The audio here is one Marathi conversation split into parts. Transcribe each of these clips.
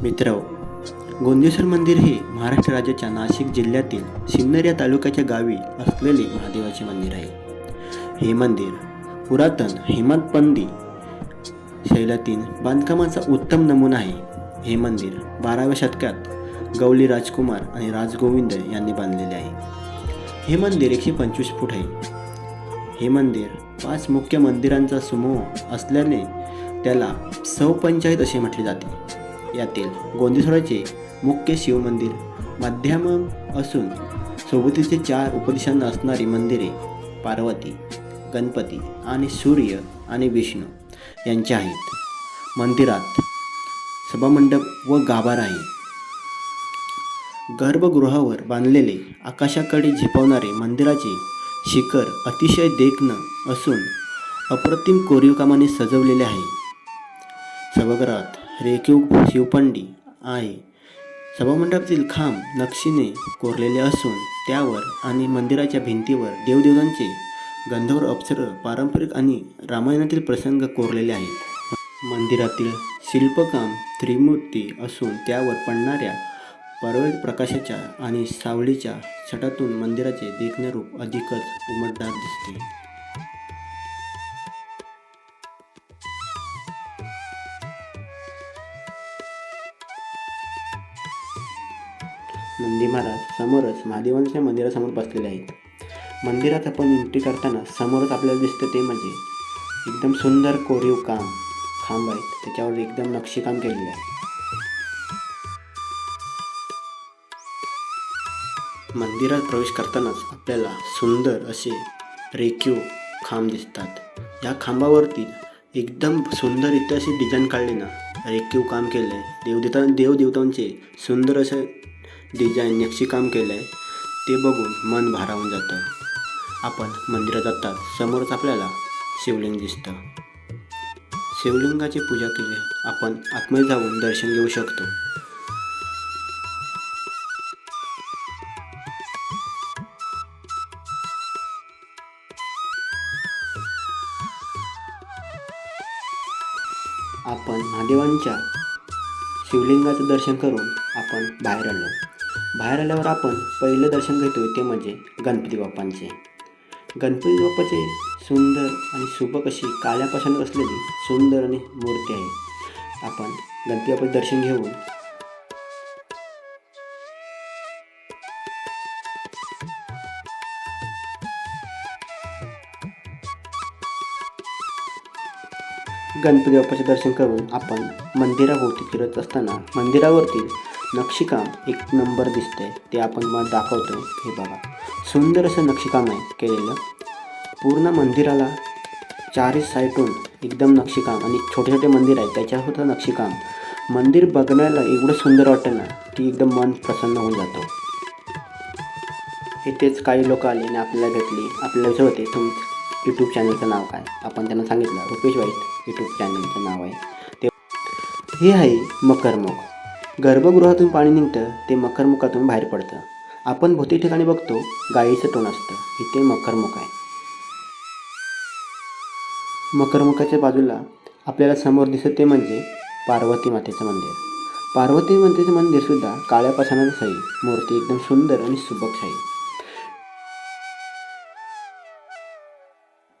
मित्र गोंदेश्वर मंदिर हे महाराष्ट्र राज्याच्या नाशिक जिल्ह्यातील सिन्नर या तालुक्याच्या गावी असलेले महादेवाचे मंदिर आहे. हे मंदिर पुरातन हेमंतपंदी शैलातील बांधकामाचा उत्तम नमुना आहे. हे मंदिर बाराव्या शतकात गवली राजकुमार आणि राजगोविंद यांनी बांधलेले आहे. हे मंदिर एकशे पंचवीस फूट आहे. हे मंदिर पाच मुख्य मंदिरांचा समूह असल्याने त्याला सौपंचायत असे म्हटले जाते. यातील गोंदेश्वराचे मुख्य शिवमंदिर माध्यम असून सोबतीचे चार उपदिशांना असणारी मंदिरे पार्वती गणपती आणि सूर्य आणि विष्णू यांचे आहेत. मंदिरात सभामंडप व गाभार आहे. गर्भगृहावर बांधलेले आकाशाकडे झेपवणारे मंदिराचे शिखर अतिशय देखणं असून अप्रतिम कोरीवकामाने सजवलेले आहे. सभागृहात रेखीव शिवपंडी आहे. सभामंडपातील खांब नक्षीने कोरलेले असून त्यावर आणि मंदिराच्या भिंतीवर देवदेवतांचे गंधर्व अप्सर पारंपरिक आणि रामायणातील प्रसंग कोरलेले आहेत. मंदिरातील शिल्पकाम त्रिमूर्ती असून त्यावर पडणाऱ्या पर्वत प्रकाशाच्या आणि सावलीच्या छटातून मंदिराचे देखणे रूप अधिकच उमटदार दिसते. नंदी महाराज समोरच महादेवांच्या मंदिरासमोर बसलेले आहेत. मंदिरात आपण एंट्री करताना समोरच आपल्याला दिसतं ते म्हणजे एकदम सुंदर कोरीव काम खांब आहेत. त्याच्यावर एकदम नक्षीकाम केलेलं आहे. मंदिरात प्रवेश करतानाच आपल्याला सुंदर असे रेखीव खांब दिसतात. या खांबावरती एकदम सुंदर इथे अशी डिझाईन काढली ना रेखीव काम केलं आहे देवदेवता देवदेवतांचे सुंदर असे डिझाईन नक्षीकाम केलं आहे ते बघून मन भारावून जातं. आपण मंदिरात जातात समोरच आपल्याला शिवलिंग दिसतं. शिवलिंगाची पूजा केली आपण आतमध्ये जाऊन दर्शन घेऊ शकतो. आपण महादेवांच्या शिवलिंगाचं दर्शन करून आपण बाहेर आलो. बाहेर आल्यावर आपण पहिलं दर्शन घेतोय ते म्हणजे गणपती बाप्पांचे. गणपती बाप्पाचे सुंदर आणि सुबक अशी काळ्यापासून असलेली सुंदर आणि मूर्ती आहे. आपण गणपती बाप्पाचे दर्शन घेऊन गणपती बाप्पाचे दर्शन करून आपण मंदिराभोवती फिरत असताना मंदिरावरती नक्षीकाम एक नंबर दिसतंय ते आपण मला दाखवतो. हे बघा. सुंदर असं नक्षीकाम आहे केलेलं. पूर्ण मंदिराला चारही साईटून एकदम नक्षीकाम आणि छोटे छोटे मंदिर आहेत. त्याच्यावर नक्षीकाम. मंदिर बघण्याला एवढं सुंदर वाटतं ना की एकदम मन प्रसन्न होऊन जातो. इथेच काही लोक आले आणि आपल्याला भेटली. आपल्याला विचार होते तुमचं यूट्यूब चॅनलचं नाव काय? आपण त्यांना सांगितलं रुपेश वाईट यूट्यूब चॅनलचं नाव आहे. ते हे आहे मकरमुख गर्भगृहातून पाणी निघतं ते मकरमुखातून बाहेर पडतं. आपण भौतिक ठिकाणी बघतो गाईचं तोंड असतं. इथे मकरमुख आहे. मकरमुखाच्या बाजूला आपल्याला समोर दिसत ते म्हणजे पार्वती मातेचं मंदिर. पार्वती मातेचं मंदिरसुद्धा काळ्या पाषाणाचं आहे मूर्ती एकदम सुंदर आणि सुबक आहे.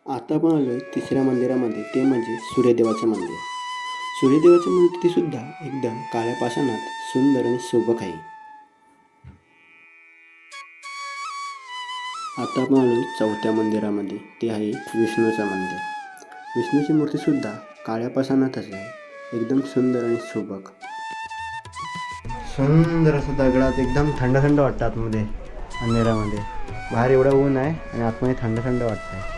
आता आपण आलो आहे तिसऱ्या मंदिरामध्ये. ते म्हणजे सूर्यदेवाचं मंदिर. सूर्यदेवाची मूर्तीसुद्धा एकदम काळ्या पाषाणात सुंदर आणि सोबक आहे. आता आपण आलो चौथ्या मंदिरामध्ये. ते आहे विष्णूचं मंदिर. विष्णूची मूर्तीसुद्धा काळ्या पाषाणातच आहे. एकदम सुंदर आणि सोबक सुंदर असं दगडात एकदम थंड थंड वाटतं आतमध्ये अंधेरामध्ये. बाहेर एवढं ऊन आहे आणि आतमध्ये थंड थंड वाटतं आहे